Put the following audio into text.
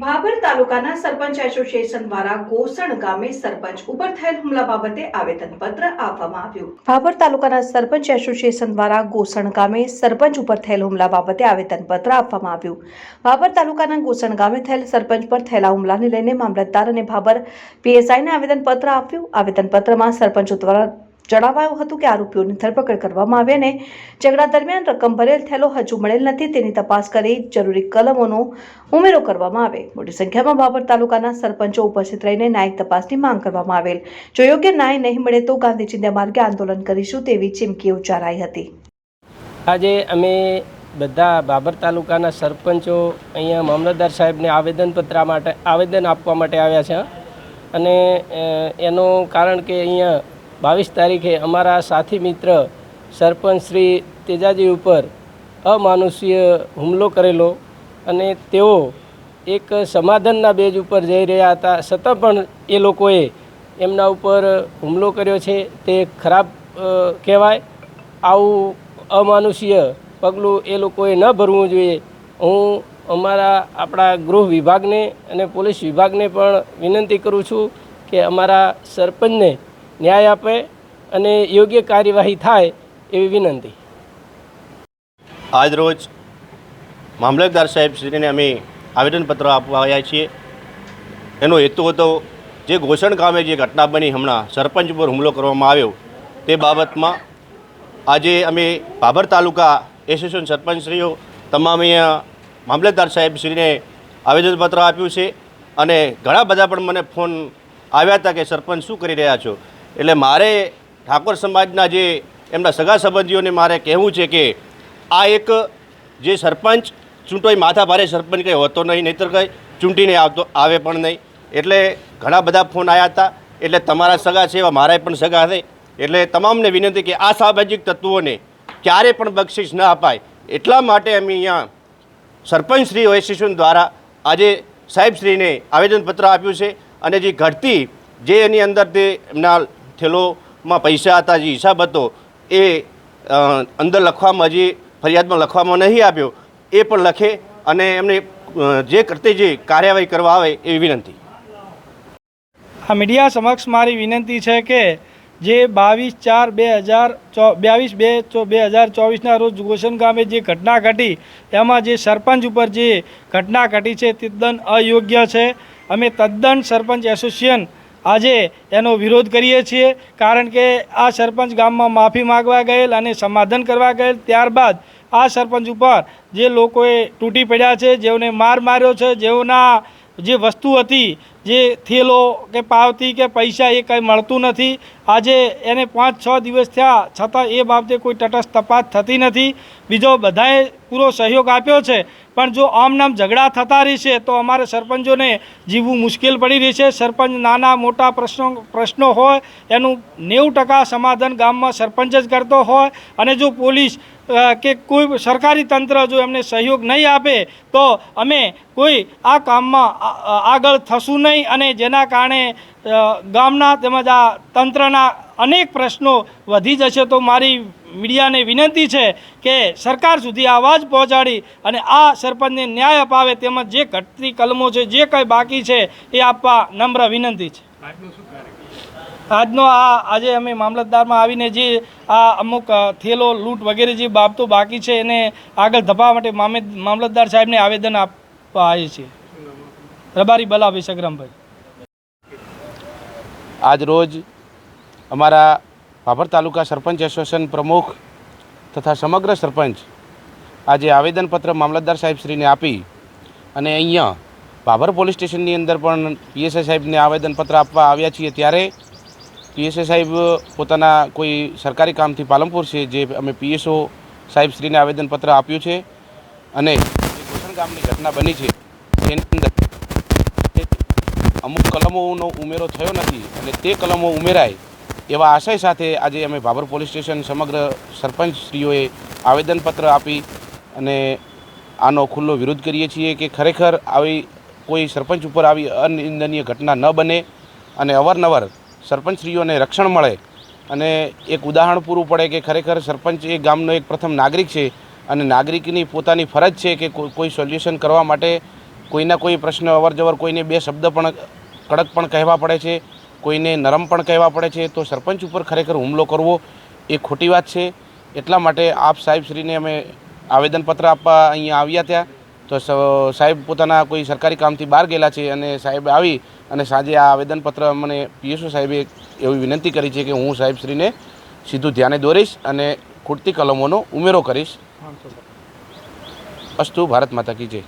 ભાભર તાલુકાના સરપંચ એસોસિએશન દ્વારા ગોસણ ગામે સરપંચ ઉપર થયેલ હુમલા બાબતે આવેદનપત્ર આપવામાં આવ્યું. ભાભર તાલુકાના સરપંચ એસોસિએશન દ્વારા ગોસણ ગામે સરપંચ ઉપર થયેલ હુમલા બાબતે આવેદનપત્ર આપવામાં આવ્યું. ભાભર તાલુકાના ગોસણ ગામે થયેલ સરપંચ પર થયેલા હુમલાને લઈને મામલતદાર અને ભાભર પીએસઆઈને આવેદનપત્ર આપ્યું. આવેદનપત્રમાં સરપંચ દ્વારા જણાવાયું હતું કે આરોપીઓની ધરપકડ કરવામાં આવી અને ઝઘડા દરમિયાન રકમ ભરેલ થયેલો હજુ મળેલ નથી. તેની તપાસ કરી જરૂરી કલમોનો ઉમેરો કરવામાં આવે. મોટી સંખ્યામાં બાબર તાલુકાના સરપંચો ઉપસ્થિત રહીને ન્યાયિક તપાસની માંગ કરવામાં આવેલ. જો યોગ્ય ન્યાય નહીં મળે તો ગાંધી ચિંતા માર્ગે આંદોલન કરીશું તેવી ચીમકી ઉચ્ચારાઈ હતી. આજે અમે બધા બાબર તાલુકાના સરપંચો અહીંયા મામલતદાર સાહેબને આવેદનપત્ર માટે, આવેદન આપવા માટે આવ્યા છે. અને એનું કારણ કે અહીંયા બાવીસ તારીખે અમારા સાથી મિત્ર સરપંચ શ્રી તેજાજી ઉપર અમાનુષીય હુમલો કરેલો અને તેઓ એક સમાધાનના બેજ ઉપર જઈ રહ્યા હતા. છતાં પણ એ લોકોએ એમના ઉપર હુમલો કર્યો છે. તે ખરાબ કહેવાય. આવું અમાનુષીય પગલું એ લોકોએ ન ભરવું જોઈએ. હું અમારા આપણા ગૃહ વિભાગને અને પોલીસ વિભાગને પણ વિનંતી કરું છું કે અમારા સરપંચને ન્યાય આપે અને યોગ્ય કાર્યવાહી થાય એવી વિનંતી. આજરોજ મામલતદાર સાહેબ શ્રીને અમે આવેદનપત્ર આપવા આવ્યા છીએ. એનો હેતુ હતો જે ઘોષણ ગામે જે ઘટના બની હમણાં સરપંચ ઉપર હુમલો કરવામાં આવ્યો તે બાબતમાં આજે અમે ભાભર તાલુકા એસોસિએશન સરપંચશ્રીઓ તમામ અહીંયા મામલતદાર સાહેબ શ્રીને આવેદનપત્ર આપ્યું છે. અને ઘણા બધા પણ મને ફોન આવ્યા હતા કે સરપંચ શું કરી રહ્યા છો? એટલે મારે ઠાકોર સમાજના જે એમના સગા સંબંધીઓને મારે કહેવું છે કે આ એક જે સરપંચ ચૂંટોય માથા ભારે સરપંચ કંઈ હોતો નહીં, નહીતર કંઈ ચૂંટીને આવતો, આવે પણ નહીં. એટલે ઘણા બધા ફોન આવ્યા હતા. એટલે તમારા સગા છે એવા મારા પણ સગા છે. એટલે તમામને વિનંતી કે આ સામાજિક તત્વોને ક્યારે પણ બક્ષિસ ન અપાય. એટલા માટે અમે અહીંયા સરપંચ શ્રી એસોસિએશન દ્વારા આજે સાહેબશ્રીને આવેદનપત્ર આપ્યું છે. અને જે ઘટતી જે એની અંદર તે એમના થેલોમાં પૈસા હતા, જે હિસાબ હતો, એ અંદર લખવામાં હજી ફરિયાદમાં લખવામાં નહીં આપ્યો એ પણ લખે અને એમને જે કરતી જે કાર્યવાહી કરવા આવે એવી વિનંતી. આ મીડિયા સમક્ષ મારી વિનંતી છે કે જે બાવીસ ચાર બે હજાર ચો બાવીસ બે ચો બે હજાર ચોવીસના રોજ ગોસન ગામે જે ઘટના ઘટી, એમાં જે સરપંચ ઉપર જે ઘટના ઘટી છે તદ્દન અયોગ્ય છે. અમે તદ્દન સરપંચ એસોસિએશન આજે એનો વિરોધ કરીએ છીએ કારણ કે આ સરપંચ ગામમાં માફી માગવા ગયેલ અને સમાધાન કરવા ગયેલ. ત્યારબાદ આ સરપંચ ઉપર જે લોકોએ તૂટી પડ્યા છે, જેઓને માર માર્યો છે, જેઓના જે વસ્તુ હતી જે થેલો કે પાવતી કે પૈસા એ કંઈ મળતું નથી. આજે એને પાંચ છ દિવસ થયા, છતાં એ બાબતે કોઈ તટસ્થ તપાસ થતી નથી. બીજો બધાએ પૂરો સહયોગ આપ્યો છે. પણ જો આમ નામ ઝઘડા થતા રહેશે, તો અમારે સરપંચોને જીવવું મુશ્કેલ પડી રહેશે. સરપંચ નાના મોટા પ્રશ્નો પ્રશ્નો હોય, એનું નેવું ટકા સમાધાન ગામમાં સરપંચ જ કરતો હોય. અને જો પોલીસ કે કોઈ સરકારી તંત્ર જો એમને સહયોગ નહીં આપે, તો અમે કોઈ આ કામમાં આગળ થશું નહીં. અને જેના કારણે ગામના તેમજ આ તંત્રના અનેક પ્રશ્નો વધી જશે. તો મારી મીડિયાને વિનંતી છે કે સરકાર સુધી આ અવાજ પહોંચાડી અને આ સરપંચને ન્યાય અપાવે તેમજ જે ઘટતી કલમો છે જે કંઈ બાકી છે એ આપવા નમ્ર વિનંતી છે. આજનો આ આજે અમે મામલતદારમાં આવીને જે આ અમુક થેલો લૂંટ વગેરે જે બાબતો બાકી છે એને આગળ ધપાવવા માટે મામે મામલતદાર સાહેબને આવેદન આપવા આવીએ છીએ. રબારી બલાભાઈ સગ્રામભાઈ આજ રોજ અમારા ભાભર તાલુકા સરપંચ એસોસિએશન પ્રમુખ તથા સમગ્ર સરપંચ આજે આવેદનપત્ર મામલતદાર સાહેબશ્રીને આપી અને અહીંયા ભાભર પોલીસ સ્ટેશનની અંદર પણ પીએસઆઈ સાહેબને આવેદનપત્ર આપવા આવ્યા છીએ ત્યારે પીએસઆઈ સાહેબ પોતાના કોઈ સરકારી કામથી પાલનપુર છે જે અમે પીએસઓ સાહેબશ્રીને આવેદનપત્ર આપ્યું છે અને જે ઘોષણ ગામની ઘટના બની છે તેની અંદર અમુક કલમોનો ઉમેરો થયો નથી અને તે કલમો ઉમેરાય એવા આશય સાથે આજે અમે ભાભર પોલીસ સ્ટેશન સમગ્ર સરપંચશ્રીઓએ આવેદનપત્ર આપી અને આનો ખુલ્લો વિરોધ કરીએ છીએ કે ખરેખર આવી કોઈ સરપંચ ઉપર આવી અનિંદનીય ઘટના ન બને અને અવારનવાર સરપંચશ્રીઓને રક્ષણ મળે અને એક ઉદાહરણ પૂરું પડે કે ખરેખર સરપંચ એ ગામનો એક પ્રથમ નાગરિક છે અને નાગરિકની પોતાની ફરજ છે કે કોઈ સોલ્યુશન કરવા માટે કોઈના કોઈ પ્રશ્ન અવરજવર કોઈને બે શબ્દ પણ કડક પણ કહેવા પડે છે કોઈને નરમ પણ કહેવા પડે છે તો સરપંચ ઉપર ખરેખર હુમલો કરવો એ ખોટી વાત છે. એટલા માટે આપ સાહેબશ્રીને અમે આવેદનપત્ર આપવા અહીંયા આવ્યા ત્યાં. તો સાહેબ પોતાના કોઈ સરકારી કામથી બહાર ગયેલા છે અને સાહેબ આવી અને સાંજે આ આવેદનપત્ર મને પીએસઓ સાહેબે એવી વિનંતી કરી છે કે હું સાહેબશ્રીને સીધું ધ્યાને દોરીશ અને ખૂટતી કલમોનો ઉમેરો કરીશ. અસ્તુ ભારત માતા કી જય.